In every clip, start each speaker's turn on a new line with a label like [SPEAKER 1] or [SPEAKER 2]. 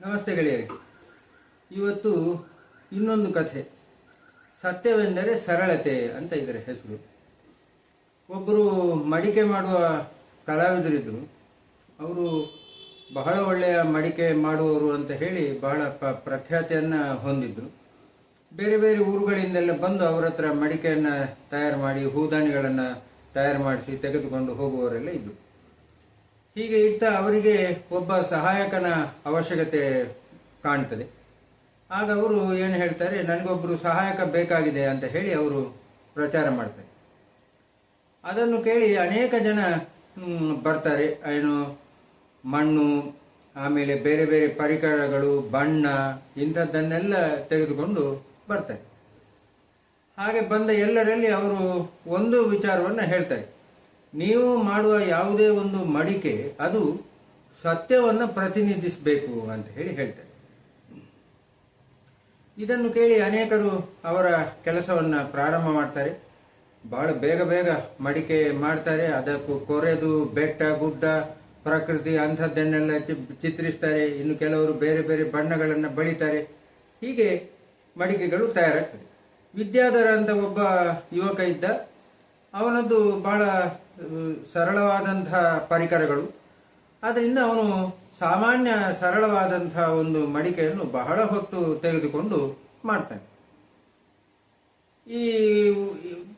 [SPEAKER 1] ನಮಸ್ತೆ ಗೆಳೆಯರೆ. ಇವತ್ತು ಇನ್ನೊಂದು ಕಥೆ. ಸತ್ಯವೆಂದರೆ ಸರಳತೆ ಅಂತ ಇದರ ಹೆಸರು. ಒಬ್ಬರು ಮಡಿಕೆ ಮಾಡುವ ಕಲಾವಿದರಿದ್ದರು ಅವರು ಬಹಳ ಒಳ್ಳೆಯ ಮಡಿಕೆ ಮಾಡುವವರು ಅಂತ ಹೇಳಿ ಬಹಳ ಪ, ಪ್ರಖ್ಯಾತಿಯನ್ನು ಹೊಂದಿದ್ದರು ಬೇರೆ ಬೇರೆ ಊರುಗಳಿಂದೆಲ್ಲ ಬಂದು ಅವರ ಹತ್ರ ಮಡಿಕೆಯನ್ನು ತಯಾರು ಮಾಡಿ, ಹೂದಾಣಿಗಳನ್ನು ತಯಾರು ಮಾಡಿಸಿ ತೆಗೆದುಕೊಂಡು ಹೋಗುವವರೆಲ್ಲ ಇದ್ದರು ಹೀಗೆ ಇರ್ತಾ ಅವರಿಗೆ ಒಬ್ಬ ಸಹಾಯಕನ ಅವಶ್ಯಕತೆ ಕಾಣ್ತದೆ. ಆಗ ಅವರು ಏನು ಹೇಳ್ತಾರೆ ನನಗೊಬ್ಬರು ಸಹಾಯಕ ಬೇಕಾಗಿದೆ ಅಂತ ಹೇಳಿ ಅವರು ಪ್ರಚಾರ ಮಾಡ್ತಾರೆ. ಅದನ್ನು ಕೇಳಿ ಅನೇಕ ಜನ ಬರ್ತಾರೆ. ಏನು, ಮಣ್ಣು, ಆಮೇಲೆ ಬೇರೆ ಬೇರೆ ಪರಿಕರಗಳು, ಬಣ್ಣ, ಇಂಥದ್ದನ್ನೆಲ್ಲ ತೆಗೆದುಕೊಂಡು ಬರ್ತಾರೆ. ಹಾಗೆ ಬಂದ ಎಲ್ಲರಲ್ಲಿ ಅವರು ಒಂದು ವಿಚಾರವನ್ನು ಹೇಳ್ತಾರೆ. ನೀವು ಮಾಡುವ ಯಾವುದೇ ಒಂದು ಮಡಿಕೆ, ಅದು ಸತ್ಯವನ್ನು ಪ್ರತಿನಿಧಿಸಬೇಕು ಅಂತ ಹೇಳಿ ಹೇಳ್ತಾರೆ. ಇದನ್ನು ಕೇಳಿ ಅನೇಕರು ಅವರ ಕೆಲಸವನ್ನು ಪ್ರಾರಂಭ ಮಾಡ್ತಾರೆ. ಬಹಳ ಬೇಗ ಬೇಗ ಮಡಿಕೆ ಮಾಡ್ತಾರೆ. ಅದಕ್ಕೂ ಕೊರೆದು, ಬೆಟ್ಟ, ಗುಡ್ಡ, ಪ್ರಕೃತಿ ಅಂಥದ್ದನ್ನೆಲ್ಲ ಚಿತ್ರಿಸ್ತಾರೆ. ಇನ್ನು ಕೆಲವರು ಬೇರೆ ಬೇರೆ ಬಣ್ಣಗಳನ್ನು ಬಳಿತಾರೆ. ಹೀಗೆ ಮಡಿಕೆಗಳು ತಯಾರಾಗ್ತದೆ. ವಿದ್ಯಾಧರ ಅಂತ ಒಬ್ಬ ಯುವಕ ಇದ್ದ. ಅವನದ್ದು ಬಹಳ ಸರಳವಾದಂತಹ ಪರಿಕರಗಳು. ಅದರಿಂದ ಅವನು ಸಾಮಾನ್ಯ ಸರಳವಾದಂತಹ ಒಂದು ಮಡಿಕೆಯನ್ನು ಬಹಳ ಹೊತ್ತು ತೆಗೆದುಕೊಂಡು ಮಾಡ್ತಾನೆ. ಈ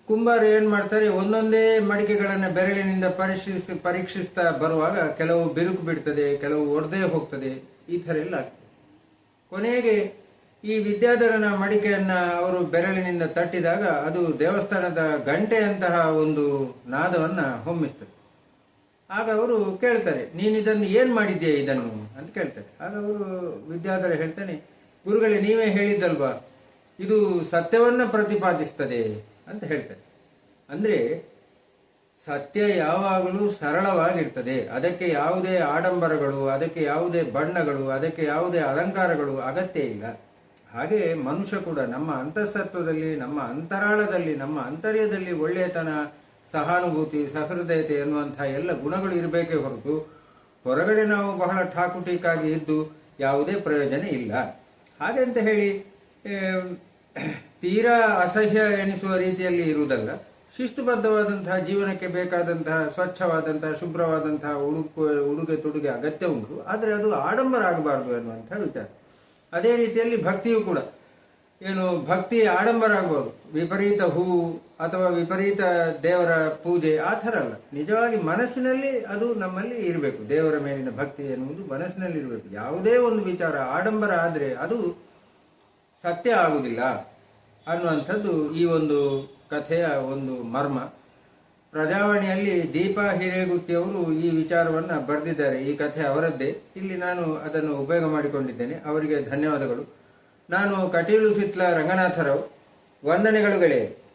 [SPEAKER 1] ಕುಂಬಾರ ಏನ್ ಮಾಡ್ತಾರೆ, ಒಂದೊಂದೇ ಮಡಿಕೆಗಳನ್ನ ಬೆರಳಿನಿಂದ ಪರೀಕ್ಷಿಸಿ ಪರೀಕ್ಷಿಸ್ತಾ ಬರುವಾಗ ಕೆಲವು ಬಿರುಕು ಬಿಡ್ತದೆ, ಕೆಲವು ಒಡೆದೇ ಹೋಗ್ತದೆ, ಈ ಥರ ಎಲ್ಲ ಕೊನೆಗೆ ಈ ವಿದ್ಯಾಧರನ ಮಡಿಕೆಯನ್ನ ಅವರು ಬೆರಳಿನಿಂದ ತಟ್ಟಿದಾಗ ಅದು ದೇವಸ್ಥಾನದ ಗಂಟೆಯಂತಹ ಒಂದು ನಾದವನ್ನ ಹೊಮ್ಮಿಸ್ತದೆ. ಆಗ ಅವರು ಕೇಳ್ತಾರೆ ನೀನು ಇದನ್ನು ಏನ್ ಮಾಡಿದ್ಯಾ ಇದನ್ನು ಅಂತ ಕೇಳ್ತಾರೆ. ಆಗ ಅವರು ವಿದ್ಯಾಧರ ಹೇಳ್ತಾನೆ, ಗುರುಗಳೇ, ನೀವೇ ಹೇಳಿದ್ದಲ್ವಾ? ಇದು ಸತ್ಯವನ್ನ ಪ್ರತಿಪಾದಿಸ್ತದೆ ಅಂತ ಹೇಳ್ತಾರೆ. ಅಂದ್ರೆ ಸತ್ಯ ಯಾವಾಗಲೂ ಸರಳವಾಗಿರ್ತದೆ. ಅದಕ್ಕೆ ಯಾವುದೇ ಆಡಂಬರಗಳು, ಅದಕ್ಕೆ ಯಾವುದೇ ಬಣ್ಣಗಳು, ಅದಕ್ಕೆ ಯಾವುದೇ ಅಲಂಕಾರಗಳು ಅಗತ್ಯ ಇಲ್ಲ. ಹಾಗೆ ಮನುಷ್ಯ ಕೂಡ ನಮ್ಮ ಅಂತಸತ್ವದಲ್ಲಿ ನಮ್ಮ ಅಂತರಾಳದಲ್ಲಿ, ನಮ್ಮ ಅಂತರ್ಯದಲ್ಲಿ ಒಳ್ಳೆಯತನ ಸಹಾನುಭೂತಿ, ಸಹೃದಯತೆ ಎನ್ನುವಂತಹ ಎಲ್ಲ ಗುಣಗಳು ಇರಬೇಕೇ ಹೊರತು ಹೊರಗಡೆ ನಾವು ಬಹಳ ಠಾಕುಟೀಕಾಗಿ ಇದ್ದು ಯಾವುದೇ ಪ್ರಯೋಜನ ಇಲ್ಲ. ಹಾಗೆ ಅಂತ ಹೇಳಿ ತೀರಾ ಅಸಹ್ಯ ಎನಿಸುವ ರೀತಿಯಲ್ಲಿ ಇರುವುದಲ್ಲ, ಶಿಸ್ತುಬದ್ಧವಾದಂತಹ ಜೀವನಕ್ಕೆ ಬೇಕಾದಂತಹ ಸ್ವಚ್ಛವಾದಂತಹ ಶುಭ್ರವಾದಂತಹ ಉಡುಪು, ಉಡುಗೆ ತೊಡುಗೆ ಅಗತ್ಯ ಉಂಟು, ಆದರೆ ಅದು ಆಡಂಬರ ಆಗಬಾರದು ಎನ್ನುವಂತಹ ವಿಚಾರ. ಅದೇ ರೀತಿಯಲ್ಲಿ ಭಕ್ತಿಯು ಕೂಡ. ಏನು, ಭಕ್ತಿ ಆಡಂಬರ ಆಗ್ಬೋದು ವಿಪರೀತ ಹೂ ಅಥವಾ ವಿಪರೀತ ದೇವರ ಪೂಜೆ, ಆ ಥರ ಅಲ್ಲ. ನಿಜವಾಗಿ ಮನಸ್ಸಿನಲ್ಲಿ ಅದು ನಮ್ಮಲ್ಲಿ ಇರಬೇಕು. ದೇವರ ಮೇಲಿನ ಭಕ್ತಿ ಎನ್ನುವುದು ಮನಸ್ಸಿನಲ್ಲಿ ಇರಬೇಕು. ಯಾವುದೇ ಒಂದು ವಿಚಾರ ಆಡಂಬರ ಆದರೆ ಅದು ಸತ್ಯ ಆಗುವುದಿಲ್ಲ ಅನ್ನುವಂಥದ್ದು ಈ ಒಂದು ಕಥೆಯ ಒಂದು ಮರ್ಮ. ಪ್ರಜಾವಾಣಿಯಲ್ಲಿ ದೀಪಾ ಹಿರೇಗುತ್ತಿಯವರು ಈ ವಿಚಾರವನ್ನ ಬರೆದಿದ್ದಾರೆ. ಈ ಕಥೆ ಅವರದ್ದೇ. ಇಲ್ಲಿ ನಾನು ಅದನ್ನು ಉಪಯೋಗ ಮಾಡಿಕೊಂಡಿದ್ದೇನೆ. ಅವರಿಗೆ ಧನ್ಯವಾದಗಳು. ನಾನು ಕಟೀಲು ಸಿತ್ಲ ರಂಗನಾಥರಾವ್. ವಂದನೆಗಳು ಗೆಳೆಯರು.